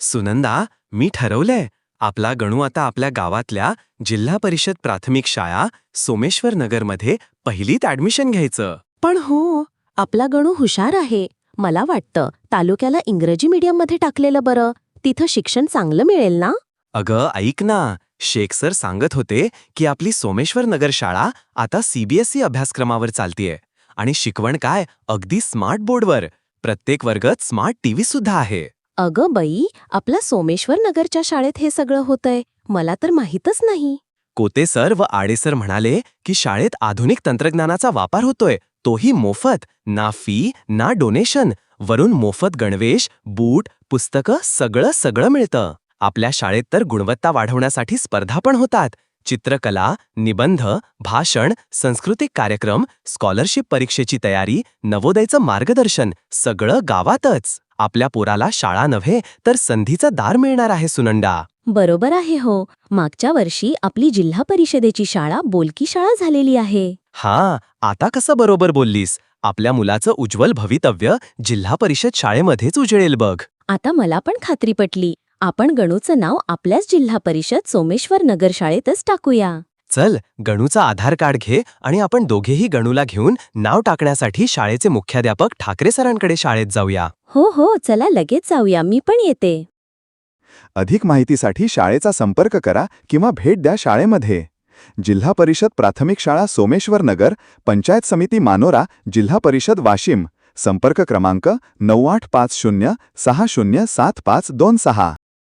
सुनंदा मी ठरवलंय. आपला गणू आता आपल्या गावातल्या जिल्हा परिषद प्राथमिक शाळा सोमेश्वर नगरमध्ये पहिलीत ऍडमिशन घ्यायचं. पण हो आपला गणू हुशार आहे. मला वाटतं तालुक्याला इंग्रजी मीडियममध्ये टाकलेलं बरं. तिथं शिक्षण चांगलं मिळेल ना? अगं ऐक ना. शेख सर सांगत होते की आपली सोमेश्वर नगर शाळा आता सीबीएसई अभ्यासक्रमावर चालतीये. आणि शिकवण काय? अगदी स्मार्ट बोर्डवर. प्रत्येक वर्गात स्मार्ट टीव्ही सुद्धा आहे. अगं बाई आपल्या सोमेश्वर नगरच्या शाळेत हे सगळं होतंय. मला तर माहीतच नाही. कोते सर व आडेसर म्हणाले की शाळेत आधुनिक तंत्रज्ञानाचा वापर होतोय. तोही मोफत ना फी ना डोनेशन वरून मोफत गणवेश बूट पुस्तकं सगळं सगळं मिळतं. आपल्या शाळेत तर गुणवत्ता वाढवण्यासाठी स्पर्धा पण होतात. चित्रकला निबंध भाषण सांस्कृतिक कार्यक्रम स्कॉलरशिप परीक्षेची तयारी नवोदयचं मार्गदर्शन सगळं गावातच. आपल्या पोराला शाळा नव्हे तर संधीचं दार मिळणार आहे सुनंडा बरोबर आहे हो. मागच्या वर्षी आपली जिल्हा परिषदेची शाळा बोलकी शाळा झालेली आहे. हा आता कसं बरोबर बोललीस? आपल्या मुलाचं उज्ज्वल भवितव्य जिल्हा परिषद शाळेमध्येच उजळेल बघ. आता मला पण खात्री पटली. आपण गणूचं नाव आपल्याच जिल्हा परिषद सोमेश्वर नगर शाळेतच टाकूया. चल गणूचा आधार कार्ड घे आणि आपण दोघेही गणूला घेऊन नाव टाकण्यासाठी शाळेचे मुख्याध्यापक ठाकरे सरांकडे शाळेत जाऊया. हो हो चला लगेच जाऊया मी पण येते. अधिक माहितीसाठी शाळेचा संपर्क करा किंवा भेट द्या शाळेमध्ये. जिल्हा परिषद प्राथमिक शाळा सोमेश्वर नगर पंचायत समिती मानोरा जिल्हा परिषद वाशिम. संपर्क क्रमांक नऊ आठ पाच शून्य सहा शून्य सात पाच दोन सहा.